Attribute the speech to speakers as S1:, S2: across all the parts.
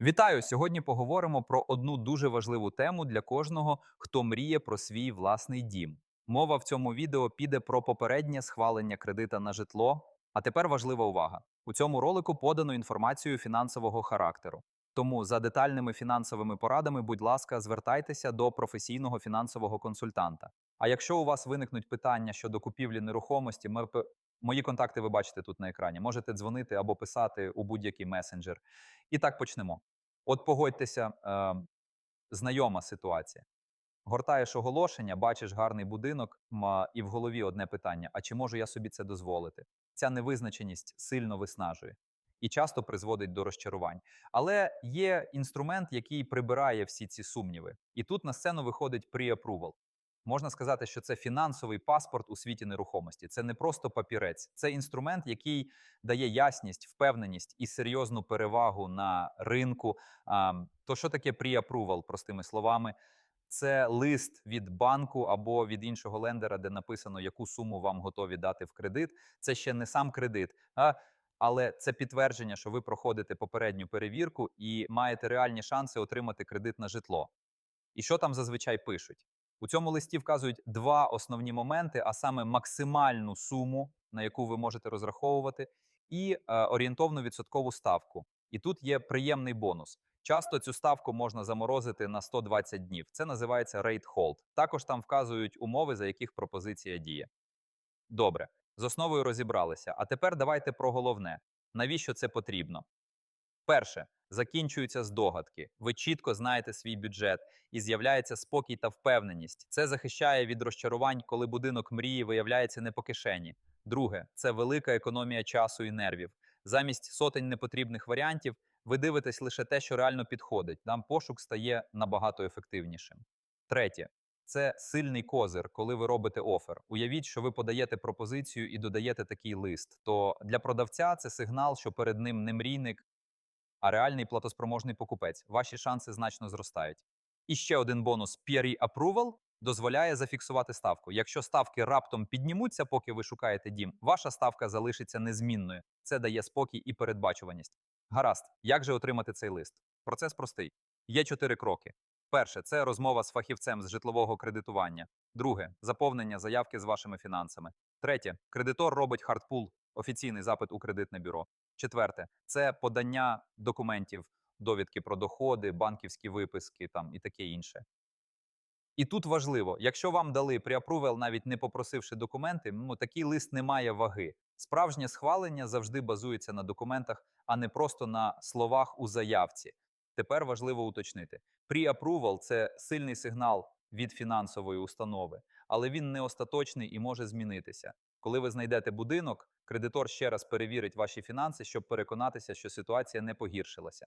S1: Вітаю! Сьогодні поговоримо про одну дуже важливу тему для кожного, хто мріє про свій власний дім. Мова в цьому відео піде про попереднє схвалення кредита на житло. А тепер важлива увага: у цьому ролику подано інформацію фінансового характеру. Тому за детальними фінансовими порадами, будь ласка, звертайтеся до професійного фінансового консультанта. А якщо у вас виникнуть питання щодо купівлі нерухомості, ми мої контакти ви бачите тут на екрані. Можете дзвонити або писати у будь-який месенджер. І так почнемо. От погодьтеся, е, знайома ситуація. Гортаєш оголошення, бачиш гарний будинок, і в голові одне питання: а чи можу я собі це дозволити? Ця невизначеність сильно виснажує і часто призводить до розчарувань. Але є інструмент, який прибирає всі ці сумніви. І тут на сцену виходить pre-approval. Можна сказати, що це фінансовий паспорт у світі нерухомості. Це не просто папірець, це інструмент, який дає ясність, впевненість і серйозну перевагу на ринку. То що таке pre-approval, простими словами? Це лист від банку або від іншого лендера, де написано, яку суму вам готові дати в кредит. Це ще не сам кредит, а але це підтвердження, що ви проходите попередню перевірку і маєте реальні шанси отримати кредит на житло. І що там зазвичай пишуть? У цьому листі вказують два основні моменти, а саме максимальну суму, на яку ви можете розраховувати, і е, орієнтовну відсоткову ставку. І тут є приємний бонус. Часто цю ставку можна заморозити на 120 днів. Це називається rate hold. Також там вказують умови, за яких пропозиція діє. Добре, з основою розібралися. А тепер давайте про головне: навіщо це потрібно? Перше, закінчуються здогадки. Ви чітко знаєте свій бюджет і з'являється спокій та впевненість. Це захищає від розчарувань, коли будинок мрії виявляється не по кишені. Друге, це велика економія часу і нервів. Замість сотень непотрібних варіантів ви дивитесь лише те, що реально підходить. Там пошук стає набагато ефективнішим. Третє. Це сильний козир, коли ви робите офер. Уявіть, що ви подаєте пропозицію і додаєте такий лист. То для продавця це сигнал, що перед ним не мрійник, а реальний платоспроможний покупець. Ваші шанси значно зростають. І ще один бонус: Peer Approval дозволяє зафіксувати ставку. Якщо ставки раптом піднімуться, поки ви шукаєте дім, ваша ставка залишиться незмінною. Це дає спокій і передбачуваність. Гаразд, як же отримати цей лист? Процес простий. Є чотири кроки. Перше це розмова з фахівцем з житлового кредитування. Друге заповнення заявки з вашими фінансами. Третє кредитор робить хардпул, офіційний запит у кредитне бюро. Четверте це подання документів, довідки про доходи, банківські виписки там і таке інше. І тут важливо, якщо вам дали преапрувел, навіть не попросивши документи, ну такий лист не має ваги. Справжнє схвалення завжди базується на документах, а не просто на словах у заявці. Тепер важливо уточнити: pre-approval – це сильний сигнал від фінансової установи, але він не остаточний і може змінитися. Коли ви знайдете будинок, кредитор ще раз перевірить ваші фінанси, щоб переконатися, що ситуація не погіршилася.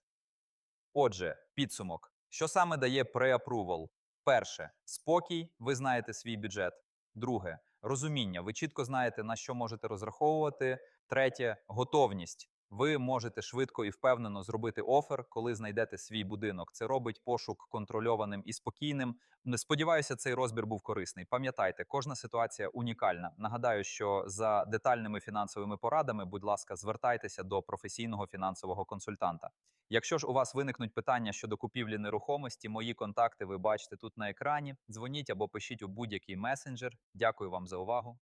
S1: Отже, підсумок. Що саме дає pre-approval? Перше спокій, ви знаєте свій бюджет. Друге розуміння. Ви чітко знаєте, на що можете розраховувати. Третє готовність. Ви можете швидко і впевнено зробити офер, коли знайдете свій будинок. Це робить пошук контрольованим і спокійним. Сподіваюся, цей розбір був корисний. Пам'ятайте, кожна ситуація унікальна. Нагадаю, що за детальними фінансовими порадами, будь ласка, звертайтеся до професійного фінансового консультанта. Якщо ж у вас виникнуть питання щодо купівлі нерухомості, мої контакти ви бачите тут на екрані. Дзвоніть або пишіть у будь-який месенджер. Дякую вам за увагу.